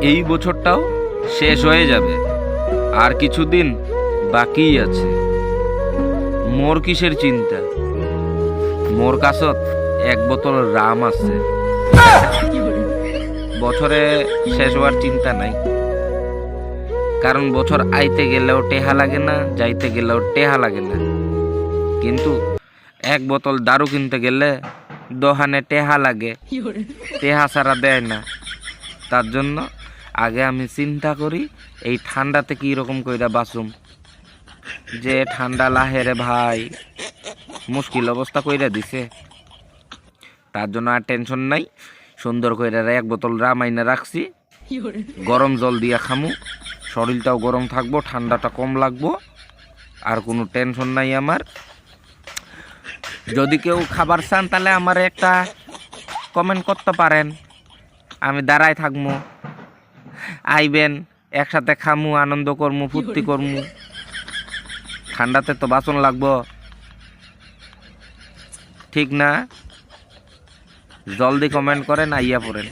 এই বছরটাও শেষ হয়ে যাবে। আর কিছুদিন বাকিই আছে। মোর কিসের চিন্তা? মোর কাছত এক বোতল রাম আছে। বছরে শেষ হওয়ার চিন্তা নাই। কারণ বছর আইতে গেলেও টেহা লাগে না যাইতে গেলেও টেহা লাগে না। কিন্তু এক বোতল দারু কিনতে গেলে দোহানে টেহা লাগে। টেহা ছাড়া দেয় না। তার জন্য আগে আমি চিন্তা করি, এই ঠান্ডাতে কি রকম কইরা বাঁচুম। যে ঠান্ডা লাহেরে ভাই, মুশকিল অবস্থা কইরা দিছে। তার জন্য আর টেনশন নাই, সুন্দর কইরা এক বোতল রামাইনা রাখছি। গরম জল দিয়া খামু, শরীরটাও গরম থাকব, ঠান্ডাটা কম লাগবো, আর কোনো টেনশন নাই আমার। যদি কেউ খাবার চান তাহলে আমার একটা কমেন্ট করতে পারেন। আমি দাঁড়ায় থাকব আইবেন একসাথে খামু আনন্দ করমু ফুর্তি করমু। ঠান্ডাতে তো বাসন লাগবো। ঠিক না? জলদি কমেন্ট করেন আইয়া পড়েন।